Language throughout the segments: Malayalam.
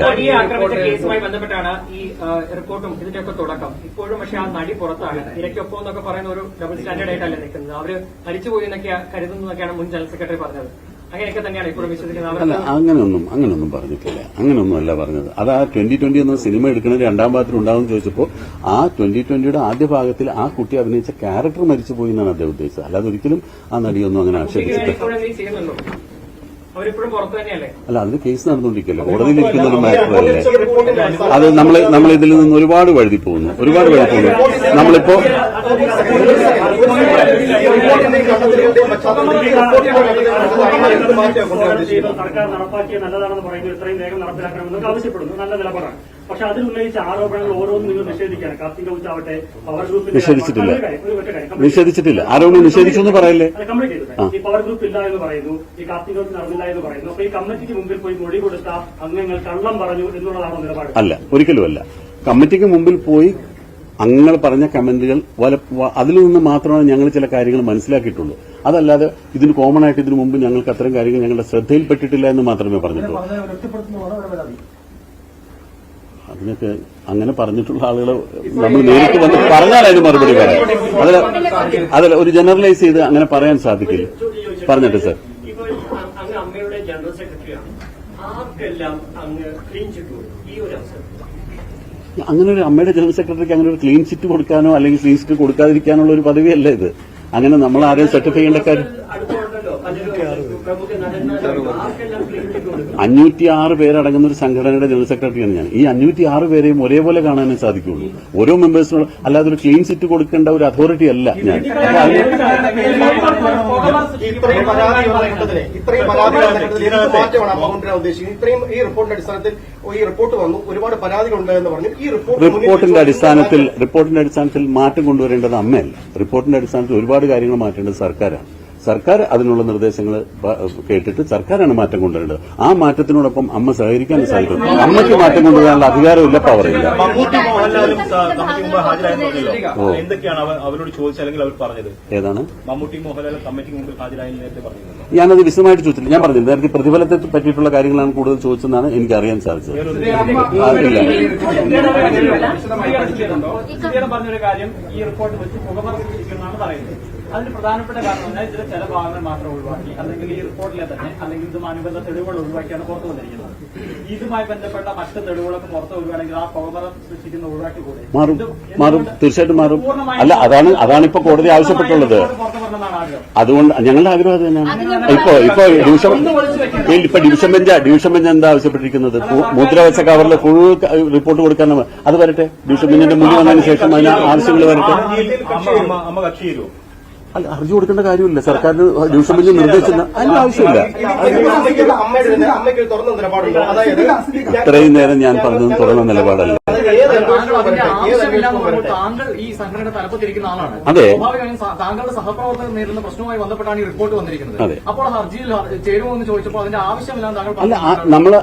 നടിയെ ആക്രമിച്ച കേസുമായി ബന്ധപ്പെട്ടാണ് ഈ റിപ്പോർട്ടും ഇതിന്റെയൊക്കെ തുടക്കം. ഇപ്പോഴും പക്ഷെ ആ നടി പുറത്താണ്. ഇരയ്ക്കൊപ്പം എന്നൊക്കെ പറയുന്ന ഒരു ഡബിൾ സ്റ്റാൻഡേർഡ് ആയിട്ടല്ലേ നിൽക്കുന്നത്. അവർ മരിച്ചുപോയി എന്നൊക്കെ കരുതുന്നതൊക്കെയാണ് മുൻ ജനറൽ സെക്രട്ടറി പറഞ്ഞത്. അല്ല അവർക്ക് അങ്ങനെയൊന്നും അങ്ങനെയൊന്നും പറഞ്ഞിട്ടില്ല. അങ്ങനെയൊന്നും അല്ല പറഞ്ഞത്. അത് ആ ട്വന്റി ട്വന്റി എന്ന സിനിമ എടുക്കുന്ന രണ്ടാം ഭാഗത്തിൽ ഉണ്ടാവും ചോദിച്ചപ്പോൾ ആ ട്വന്റി ട്വന്റിയുടെ ആദ്യ ഭാഗത്തിൽ ആ കുട്ടി അഭിനയിച്ച ക്യാരക്ടർ മരിച്ചു പോയി എന്നാണ് അദ്ദേഹം ഉദ്ദേശിച്ചത്. അല്ലാതെ ഒരിക്കലും ആ നടിയൊന്നും അങ്ങനെ ആക്ഷേപിച്ചിട്ടില്ല. അല്ല അതിന് കേസ് നടന്നുകൊണ്ടിരിക്കല്ലോ കോടതിയിൽ ഇരിക്കുന്ന ഒരു മാറ്ററല്ലേ അത് നമ്മൾ നമ്മൾ ഇതിൽ നിന്ന് ഒരുപാട് വഴുതി പോകുന്നു ഒരുപാട് വഴുതി പോകുന്നു നമ്മളിപ്പോ സർക്കാർ നടപ്പാക്കിയ നല്ലതാണെന്ന് പറയുന്നത് ഇത്രയും വേഗം നടപ്പിലാക്കണമെന്നൊക്കെ ആവശ്യപ്പെടുന്നു. നല്ല നിലപാടാണ്. പക്ഷെ അതിൽ ഉന്നയിച്ച ആരോപണങ്ങൾ ഓരോന്നും നിങ്ങൾ നിഷേധിക്കുകയാണ്. കാർത്തിക ഉച്ചാവട്ടെ പവർ ഗ്രൂപ്പ് നിഷേധിച്ചിട്ടില്ല. നിഷേധിച്ചിട്ടില്ല. ആരോപണം നിഷേധിച്ചു എന്ന് പറയല്ലേ? കംപ്ലീറ്റ് ഈ പവർ ഗ്രൂപ്പ് ഇല്ല എന്ന് പറയുന്നു. ഈ കാർത്തിക നടന്നില്ല എന്ന് പറയുന്നു. അപ്പൊ ഈ കമ്മിറ്റിക്ക് മുമ്പിൽ പോയി മൊഴി കൊടുത്ത അംഗങ്ങൾ കള്ളം പറഞ്ഞു എന്നുള്ളതാണോ നിലപാട്? അല്ല ഒരിക്കലും അല്ല. കമ്മിറ്റിക്ക് മുമ്പിൽ പോയി അങ്ങൾ പറഞ്ഞ കമന്റുകൾ വല അതിൽ നിന്ന് മാത്രമാണ് ഞങ്ങൾ ചില കാര്യങ്ങൾ മനസ്സിലാക്കിയിട്ടുള്ളൂ. അതല്ലാതെ ഇതിന് കോമൺ ആയിട്ട് ഇതിനു മുമ്പ് ഞങ്ങൾക്ക് അത്തരം കാര്യങ്ങൾ ഞങ്ങളുടെ ശ്രദ്ധയിൽപ്പെട്ടിട്ടില്ല എന്ന് മാത്രമേ പറഞ്ഞിട്ടുള്ളൂ. അതിനൊക്കെ അങ്ങനെ പറഞ്ഞിട്ടുള്ള ആളുകളെ നമ്മൾ നേരിട്ട് വന്ന് പറഞ്ഞാൽ അതിന് മറുപടി പറയാം അതല്ല അതല്ല ഒരു ജനറലൈസ് ചെയ്ത് അങ്ങനെ പറയാൻ സാധിക്കില്ല. പറഞ്ഞിട്ട് സാർ. അങ്ങ് അമ്മയുടെ ജനറൽ സെക്രട്ടറിയാണ് ആർക്കെല്ലാം അങ്ങ് ക്ലീൻ ചിട്ടു ഈ ഒരു അവസരം അങ്ങനെ ഒരു അമ്മയുടെ ജനറൽ സെക്രട്ടറിക്ക് അങ്ങനെ ഒരു ക്ലീൻ ചിറ്റ് കൊടുക്കാനോ അല്ലെങ്കിൽ ക്ലീൻ ചിറ്റ് കൊടുക്കാതിരിക്കാനുള്ള ഒരു പദവിയല്ല ഇത് അങ്ങനെ നമ്മൾ ആരെയും സർട്ടിഫൈ ചെയ്യേണ്ട കാര്യം അഞ്ഞൂറ്റി ആറ് പേരടങ്ങുന്ന ഒരു സംഘടനയുടെ ജനറൽ സെക്രട്ടറിയാണ് ഞാൻ. ഈ അഞ്ഞൂറ്റി ആറ് പേരെയും ഒരേപോലെ കാണാനേ സാധിക്കുള്ളൂ. ഓരോ മെമ്പേഴ്സിനോട് അല്ലാതെ ഒരു ക്ലീൻ സിറ്റ് കൊടുക്കേണ്ട ഒരു അതോറിറ്റി അല്ല ഞാൻ. റിപ്പോർട്ടിന്റെ അടിസ്ഥാനത്തിൽ റിപ്പോർട്ടിന്റെ അടിസ്ഥാനത്തിൽ മാറ്റം കൊണ്ടുവരേണ്ടത് അമ്മയല്ല. റിപ്പോർട്ടിന്റെ അടിസ്ഥാനത്തിൽ ഒരുപാട് കാര്യങ്ങൾ മാറ്റേണ്ടത് സർക്കാരാണ്. സർക്കാർ അതിനുള്ള നിർദ്ദേശങ്ങൾ കേട്ടിട്ട് സർക്കാരാണ് മാറ്റം കൊണ്ടുവരേണ്ടത്. ആ മാറ്റത്തിനോടൊപ്പം അമ്മ സഹകരിക്കാൻ സാധിക്കും. അമ്മയ്ക്ക് മാറ്റം കൊണ്ടുവരാനുള്ള അധികാരമില്ല പവറില്ല ഓ. പറഞ്ഞത് ഏതാണ്? ഞാനത് വിശദമായിട്ട് ചോദിച്ചില്ല. ഞാൻ പറഞ്ഞില്ല. നേരത്തെ പ്രതിഫലത്തെ പറ്റിയിട്ടുള്ള കാര്യങ്ങളാണ് കൂടുതൽ ചോദിച്ചതെന്നാണ് എനിക്ക് അറിയാൻ സാധിച്ചത് ഇല്ല അതിന് പ്രധാനപ്പെട്ട കാരണം എന്നാൽ ഇതിലെ ചില ഭാഗങ്ങൾ മാത്രം ഒഴിവാക്കി. അല്ലെങ്കിൽ ഈ റിപ്പോർട്ടിലെ തന്നെ അല്ലെങ്കിൽ ഇതും അനുബന്ധ തെളിവുകൾ ഒഴിവാക്കിയാണ് പുറത്തു വന്നിരിക്കുന്നത്. ഇതുമായി ബന്ധപ്പെട്ട മറ്റ് തെളിവുകളൊക്കെ പുറത്തു വരികയാണെങ്കിൽ ആ പുകമറ സൃഷ്ടിക്കുന്ന ഒഴിവാക്കി കൂടെ മാറും. മാറും തീർച്ചയായിട്ടും മാറും. അല്ല അതാണ് അതാണ് ഇപ്പൊ കോടതി ആവശ്യപ്പെട്ടുള്ളത്. അതുകൊണ്ട് ഞങ്ങളുടെ ആഗ്രഹം അത് തന്നെയാണ്. ഇപ്പൊ ഇപ്പൊ ഡിവിഷൻ ഇപ്പൊ ഡിവിഷൻ ബെഞ്ച് ഡിവിഷൻ ബെഞ്ച് എന്താ ആവശ്യപ്പെട്ടിരിക്കുന്നത്? ഫു- മുദ്ര കവറിൽ ഫുൾ റിപ്പോർട്ട് കൊടുക്കാൻ അത് വരട്ടെ. ഡിവിഷൻ ബെഞ്ചിന്റെ മുന്നിൽ വന്നതിന് ശേഷം അതിന് ആവശ്യങ്ങൾ വരട്ടെ. അല്ല ഹർജി കൊടുക്കേണ്ട കാര്യമില്ല. സർക്കാരിന് ഡിവിഷൻ ബെഞ്ച് നിർദ്ദേശിച്ച അതിന്റെ ആവശ്യമില്ല. ഇത്രയും നേരം ഞാൻ പറഞ്ഞത് തുറന്ന നിലപാടല്ല. താങ്കൾ ഈ സംഘടനയുടെ തലപ്പത്തിരിക്കുന്ന ആളാണ്. അതെ. സ്വാഭാവികമായും താങ്കളുടെ സഹപ്രവർത്തകർ നേരിടുന്ന പ്രശ്നവുമായി ബന്ധപ്പെട്ടാണ് ഈ റിപ്പോർട്ട് വന്നിരിക്കുന്നത്. അപ്പോൾ ഹർജിയിൽ ചേരുമോ എന്ന് ചോദിച്ചപ്പോൾ അതിന്റെ ആവശ്യമില്ലാന്ന് താങ്കൾ അല്ല നമ്മൾ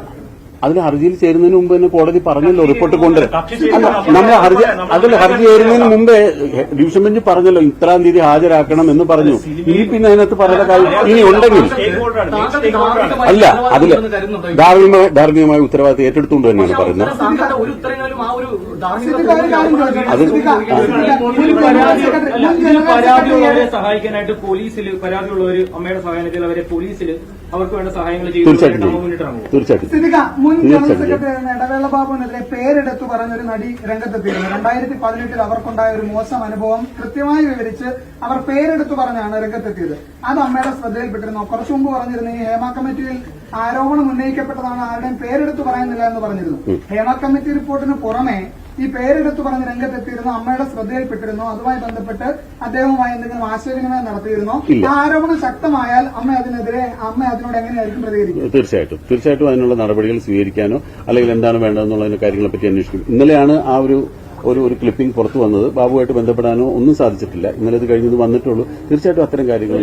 അതിന് ഹർജിയിൽ ചേരുന്നതിന് മുമ്പ് തന്നെ കോടതി പറഞ്ഞല്ലോ റിപ്പോർട്ട് കൊണ്ടുവരാം അല്ല നമ്മൾ ഹർജി അതിൽ ഹർജി ചേരുന്നതിന് മുമ്പേ ഡിവിഷൻ ബെഞ്ച് പറഞ്ഞല്ലോ ഇത്രാം തീയതി ഹാജരാക്കണം എന്ന് പറഞ്ഞു. ഇനി പിന്നെ അതിനകത്ത് പറയുന്ന കാര്യം ഇനി ഉണ്ടെങ്കിൽ അല്ല അതിൽ ധാർമ്മിക? ധാർമ്മികമായ ധാർമ്മികമായ ഉത്തരവാദിത്തം ഏറ്റെടുത്തുകൊണ്ട് തന്നെയാണ് പറയുന്നത്. പരാതിയുള്ളവരെ സഹായിക്കാനായിട്ട് പോലീസിൽ പരാതിയുള്ളവർ അമ്മയുടെ സഹായത്തിൽ അവരെ പോലീസിൽ അവർക്ക് വേണ്ട സഹായങ്ങൾ തീർച്ചയായിട്ടും തീർച്ചയായിട്ടും. മുൻ ജനറൽ. സെക്രട്ടറി ഇടവേള ബാബുവിനെതിരെ പേരെടുത്തു പറഞ്ഞൊരു നടി രംഗത്തെത്തിയിരുന്നു. രണ്ടായിരത്തി പതിനെട്ടിൽ അവർക്കുണ്ടായ ഒരു മോശം അനുഭവം കൃത്യമായി വിവരിച്ച് അവർ പേരെടുത്തു പറഞ്ഞാണ് രംഗത്തെത്തിയത്. അത് അമ്മയുടെ ശ്രദ്ധയിൽപ്പെട്ടിരുന്നു. കുറച്ചു മുമ്പ് പറഞ്ഞിരുന്നു ഈ ഹേമ കമ്മിറ്റിയിൽ ആരോപണം ഉന്നയിക്കപ്പെട്ടതാണ്. ആരുടെയും പേരെടുത്തു പറയുന്നില്ല എന്ന് പറഞ്ഞിരുന്നു. ഹേമ കമ്മിറ്റി റിപ്പോർട്ടിന് പുറമെ ഈ പേരെടുത്തു പറഞ്ഞ് രംഗത്തെത്തിയിരുന്നു അമ്മയുടെ ശ്രദ്ധയിൽപ്പെട്ടിരുന്നു. അതുമായി ബന്ധപ്പെട്ട് അദ്ദേഹവുമായി എന്തെങ്കിലും ആശയവിനിമയം നടത്തിയിരുന്നു? ആരോപണം ശക്തമായാൽ അമ്മ അതിനെതിരെ അമ്മ അതിനോട് എങ്ങനെയായിരിക്കും പ്രതികരിക്കുന്നത് തീർച്ചയായിട്ടും. തീർച്ചയായിട്ടും അതിനുള്ള നടപടികൾ സ്വീകരിക്കാനോ അല്ലെങ്കിൽ എന്താണ് വേണ്ടതെന്നുള്ള കാര്യങ്ങളെ പറ്റി അന്വേഷിക്കും. ഇന്നലെയാണ് ആ ഒരു ഒരു ഒരു ക്ലിപ്പിംഗ് പുറത്തു വന്നത് ബാബുവായിട്ട് ബന്ധപ്പെടാനോ ഒന്നും സാധിച്ചിട്ടില്ല. ഇന്നലെ ഇത് കഴിഞ്ഞത് വന്നിട്ടുള്ളൂ. തീർച്ചയായിട്ടും അത്തരം കാര്യങ്ങൾ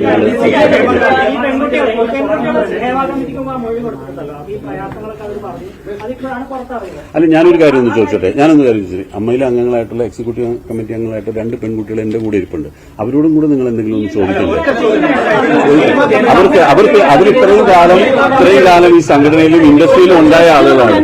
അല്ല ഞാനൊരു കാര്യം ഒന്ന് ചോദിച്ചോട്ടെ? ഞാനൊന്ന് കാര്യം ചോദിച്ചു അമ്മയിലെ അംഗങ്ങളായിട്ടുള്ള എക്സിക്യൂട്ടീവ് കമ്മിറ്റി അംഗങ്ങളായിട്ട് രണ്ട് പെൺകുട്ടികൾ എന്റെ കൂടെ ഇരിപ്പുണ്ട്. അവരോടും കൂടെ നിങ്ങൾ എന്തെങ്കിലും ഒന്ന് ചോദിക്കില്ലേ അവർക്ക് അവർക്ക് അവർ ഇത്രയും കാലം ഇത്രയും കാലം ഈ സംഘടനയിലും ഇൻഡസ്ട്രിയിലും ഉണ്ടായ ആളുകളാണ്.